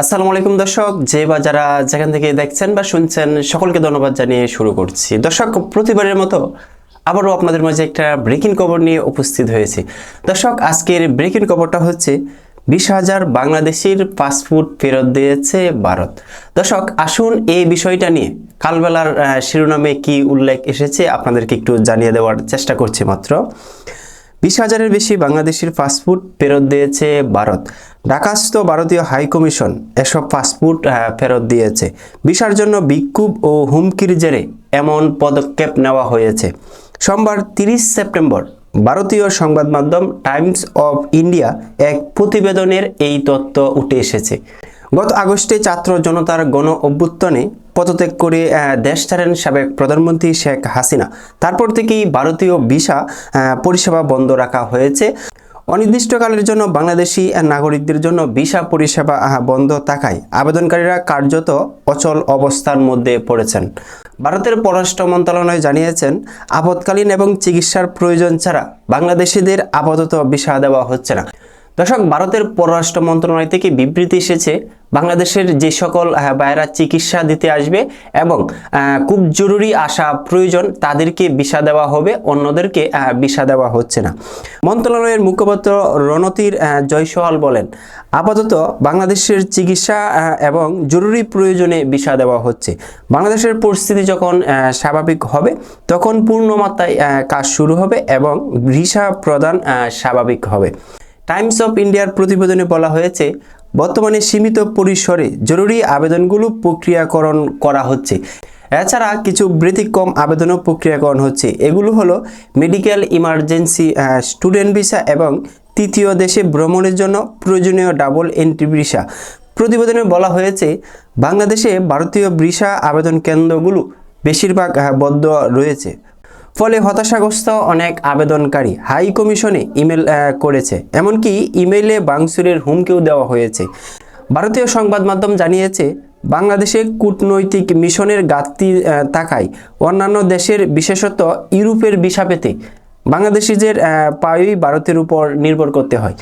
আসসালামু আলাইকুম দর্শক, যে বা যারা যেখান থেকে দেখছেন বা শুনছেন, সকলকে ধন্যবাদ জানিয়ে শুরু করছি। দর্শক, প্রতিবারের মতো আবারও আপনাদের মাঝে একটা ব্রেকিং খবর নিয়ে উপস্থিত হয়েছে। দর্শক, আজকের ব্রেকিং খবরটা হচ্ছে বিশ হাজার বাংলাদেশির পাসপোর্ট ফেরত দিয়েছে ভারত। দর্শক, আসুন এই বিষয়টা নিয়ে কালবেলার শিরোনামে কি উল্লেখ এসেছে আপনাদেরকে একটু জানিয়ে দেওয়ার চেষ্টা করছি মাত্র। বিশ হাজারের বেশি বাংলাদেশের পাসপোর্ট ফেরত দিয়েছে ভারত। ঢাকাস্থ ভারতীয় হাই কমিশন এসব পাসপোর্ট ফেরত দিয়েছে। ভিসার জন্য বিক্ষোভ ও হুমকির জেরে এমন পদক্ষেপ নেওয়া হয়েছে। সোমবার তিরিশ সেপ্টেম্বর ভারতীয় সংবাদ মাধ্যম টাইমস অফ ইন্ডিয়া এক প্রতিবেদনের এই তথ্য উঠে এসেছে। গত আগস্টে ছাত্র জনতার গণ অভ্যুত্থানে পদত্যাগ করে দেশ ছাড়েন সাবেক প্রধানমন্ত্রী শেখ হাসিনা। তারপর থেকেই ভারতীয় ভিসা পরিষেবা বন্ধ রাখা হয়েছে। অনির্দিষ্টকালের জন্য বাংলাদেশি নাগরিকদের জন্য ভিসা পরিষেবা বন্ধ থাকায় আবেদনকারীরা কার্যত অচল অবস্থার মধ্যে পড়েছেন। ভারতের পররাষ্ট্র মন্ত্রণালয় জানিয়েছেন আপৎকালীন এবং চিকিৎসার প্রয়োজন ছাড়া বাংলাদেশিদের আপাতত ভিসা দেওয়া হচ্ছে না। দর্শক, ভারতের পররাষ্ট্র মন্ত্রণালয় থেকে বিবৃতি এসেছে বাংলাদেশের যে সকল ভাইয়েরা চিকিৎসা দিতে আসবে এবং খুব জরুরি আসা প্রয়োজন তাদেরকে ভিসা দেওয়া হবে, অন্যদেরকে ভিসা দেওয়া হচ্ছে না। মন্ত্রণালয়ের মুখপাত্র রণতির জয়সওয়াল বলেন, আপাতত বাংলাদেশের চিকিৎসা এবং জরুরি প্রয়োজনে ভিসা দেওয়া হচ্ছে। বাংলাদেশের পরিস্থিতি যখন স্বাভাবিক হবে, তখন পূর্ণমাত্রায় কাজ শুরু হবে এবং ভিসা প্রদান স্বাভাবিক হবে। টাইমস অফ ইন্ডিয়ার প্রতিবেদনে বলা হয়েছে, বর্তমানে সীমিত পরিসরে জরুরি আবেদনগুলো প্রক্রিয়াকরণ করা হচ্ছে। এছাড়া কিছু ব্যতিক্রম আবেদনও প্রক্রিয়াকরণ হচ্ছে। এগুলো হলো মেডিকেল ইমার্জেন্সি স্টুডেন্ট ভিসা এবং তৃতীয় দেশে ভ্রমণের জন্য প্রয়োজনীয় ডাবল এন্ট্রি ভিসা। প্রতিবেদনে বলা হয়েছে, বাংলাদেশে ভারতীয় ভিসা আবেদন কেন্দ্রগুলো বেশিরভাগ বদ্ধ রয়েছে। ফলে হতাশাগ্রস্ত অনেক আবেদনকারী হাই কমিশনে ইমেল করেছে। এমনকি ইমেলে বাংসুরের হুমকিও দেওয়া হয়েছে। ভারতীয় সংবাদ মাধ্যম জানিয়েছে, বাংলাদেশে কূটনৈতিক মিশনের তাকায় থাকায় অন্যান্য দেশের বিশেষত ইউরোপের ভিসা পেতে বাংলাদেশিদের পায়ই ভারতের উপর নির্ভর করতে হয়।